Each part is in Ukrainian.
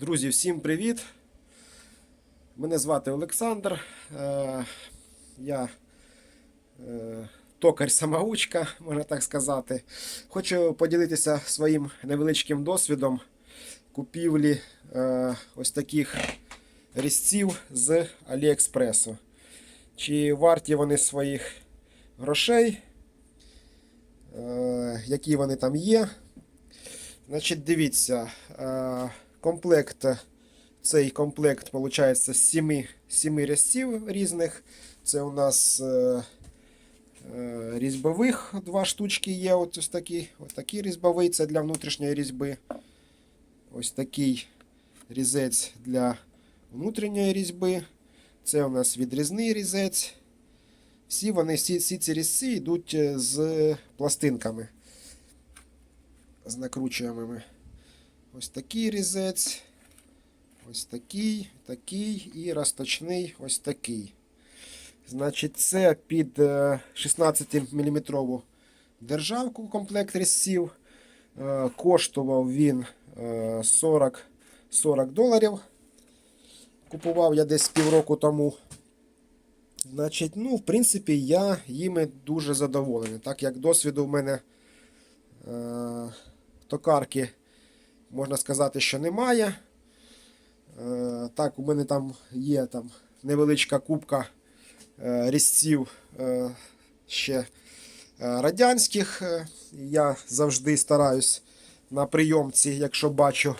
Друзі, всім привіт! Мене звати Олександр. Е, Я е, токар-самоучка, можна так сказати. Хочу поділитися своїм невеличким досвідом купівлі е, ось таких різців з Аліекспресу. Чи варті вони своїх грошей, які вони там є. Значить, дивіться, комплект, цей комплект виходить з 7, 7 різців різних. Це у нас е, е, різьбових два штучки є. Ось такі, ось такий різьбовий, це для внутрішньої різьби. Ось такий різець для внутрішньої різьби. Це у нас відрізний різець. Всі вони, всі, всі ці різці йдуть е, з пластинками з накручуємими. Ось такий різець, ось такий, такий і розточний ось такий. Значить, це під 16 мм державку комплект різців. Е, Коштував він е, 40, 40 доларів. Купував я десь півроку тому. Значить, ну, в принципі, я їми дуже задоволений. Так як досвіду в мене е, токарки, можна сказати, що немає. Е, так, у мене там є там невеличка кубка е, різців е, ще радянських. Я завжди стараюсь на прийомці, якщо бачу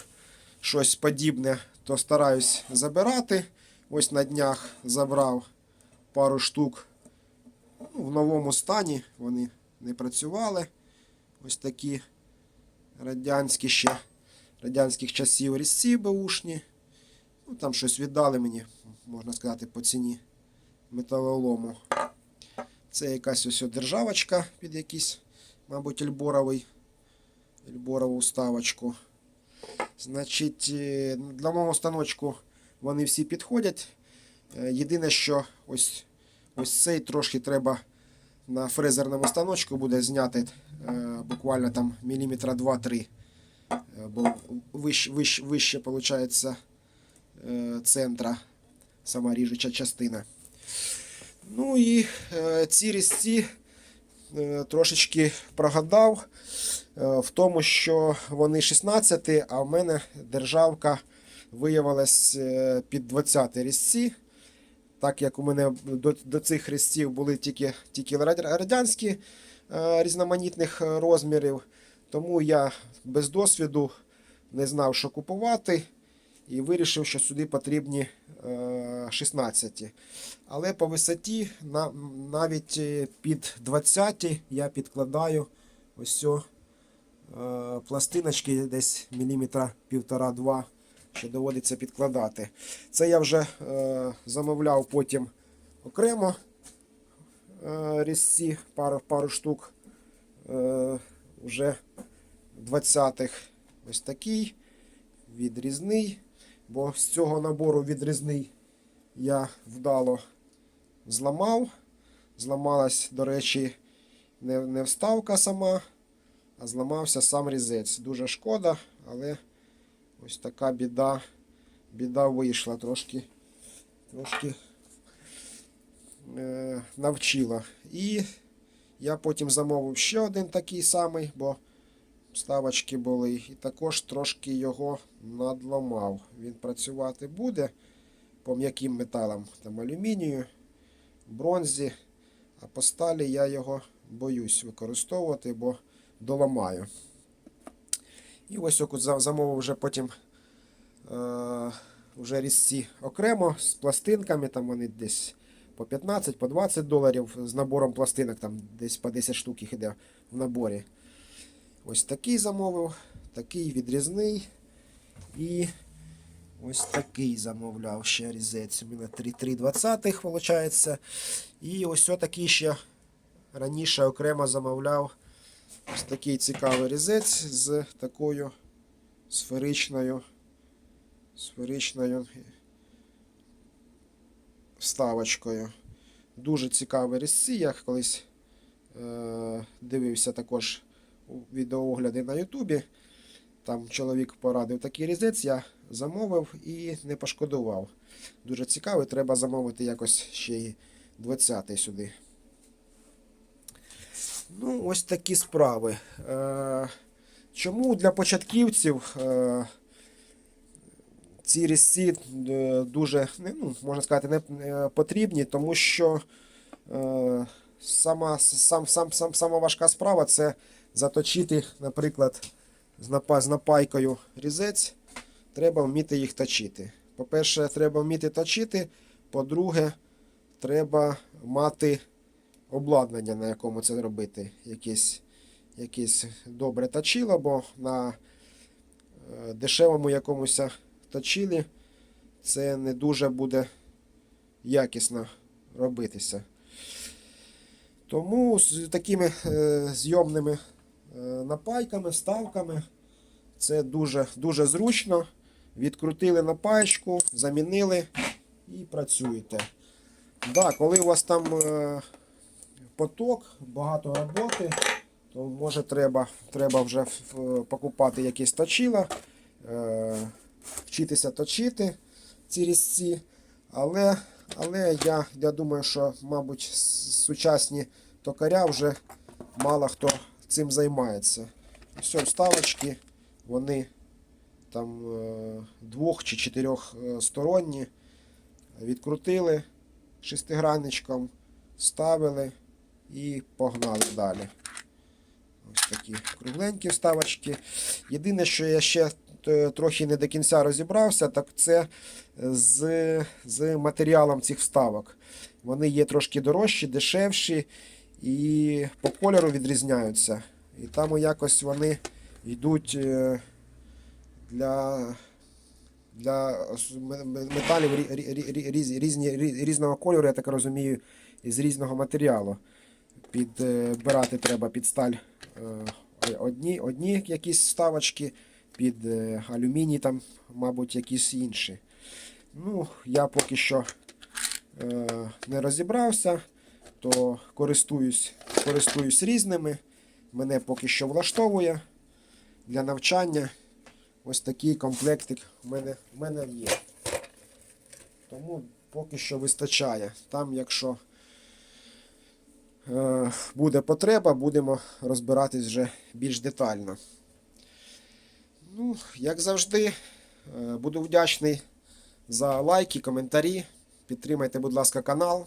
щось подібне, то стараюсь забирати. Ось на днях забрав пару штук ну, в новому стані. Вони не працювали. Ось такі радянські ще радянських часів різці беушні. Ну, там щось віддали мені, можна сказати, по ціні металолому. Це якась ось державочка під якийсь, мабуть, ельборовий, ельборову вставочку. Значить, е, для мого станочку вони всі підходять. Е, Єдине, що ось, ось цей трошки треба на фрезерному станочку буде зняти е, буквально там міліметра 2-3. Е, бо вище, вище, вище виходить, е, центра сама ріжуча частина. Ну і е, ці різці трошечки прогадав в тому, що вони 16, а в мене державка виявилась під 20 різці. Так як у мене до, до цих різців були тільки, тільки радянські різноманітних розмірів, тому я без досвіду не знав, що купувати, і вирішив, що сюди потрібні е, 16. Але по висоті навіть е, під 20 я підкладаю ось цю, е, пластиночки десь міліметра півтора-два, що доводиться підкладати. Це я вже е, замовляв потім окремо е, різці, пару, пару штук е, вже 20-х. Ось такий відрізний. Бо з цього набору відрізний я вдало зламав. Зламалась, до речі, не, не вставка сама, а зламався сам різець. Дуже шкода, але ось така біда, біда вийшла трошки, трошки е, навчила. І я потім замовив ще один такий самий, бо вставочки були. І також трошки його надламав. Він працювати буде по м'яким металам, там алюмінію, бронзі. А по сталі я його боюсь використовувати, бо доламаю. І ось замовив вже потім е, вже різці окремо з пластинками. Там вони десь по 15, по 20 доларів з набором пластинок, там десь по 10 штук їх іде в наборі. Ось такий замовив, такий відрізний. І ось такий замовляв ще різець. У мене 3,20 виходить. І ось такий ще раніше окремо замовляв ось такий цікавий різець з такою сферичною, сферичною вставочкою. Дуже цікаві різці. Я колись е, дивився також відеоогляди на Ютубі. Там чоловік порадив такий різець, я замовив і не пошкодував. Дуже цікавий, треба замовити якось ще й 20-й сюди. Ну, ось такі справи. Е, чому для початківців е, ці різці е, дуже, ну, можна сказати, не потрібні, тому що сама, сам, сам, сам, сама важка справа це заточити, наприклад, з, напа, з напайкою різець. Треба вміти їх точити. По-перше, треба вміти точити. По-друге, треба мати обладнання, на якому це робити. Якесь, якесь добре точило, бо на е, дешевому якомусь точилі це не дуже буде якісно робитися. Тому з такими е, зйомними напайками, ставками це дуже, дуже зручно. Відкрутили напаєчку, замінили і працюєте. Да, коли у вас там е, поток, багато роботи, то може треба, треба вже покупати якісь точила, е, вчитися точити ці різці. Але, але я, я думаю, що, мабуть, сучасні токаря вже мало хто цим займається. Все, вставочки, вони там е, двох чи чотирьох е, сторонні. Відкрутили шестигранничком, ставили і погнали далі. Ось такі кругленькі вставочки. Єдине, що я ще е, трохи не до кінця розібрався, так це з, з матеріалом цих вставок. Вони є трошки дорожчі, дешевші і по кольору відрізняються. І там якось вони йдуть е, для, для металів рі- рі- рі- різ- різні, різного кольору, я так розумію, і з різного матеріалу. Підбирати треба під сталь е, одні, одні якісь вставочки, під е, алюміній, там, мабуть, якісь інші. Ну, я поки що е, не розібрався, то користуюсь, користуюсь різними. Мене поки що влаштовує для навчання. Ось такий комплектик в мене, в мене є. Тому поки що вистачає. Там, якщо е, буде потреба, будемо розбиратись вже більш детально. Ну, як завжди, е, буду вдячний за лайки, коментарі. Підтримайте, будь ласка, канал.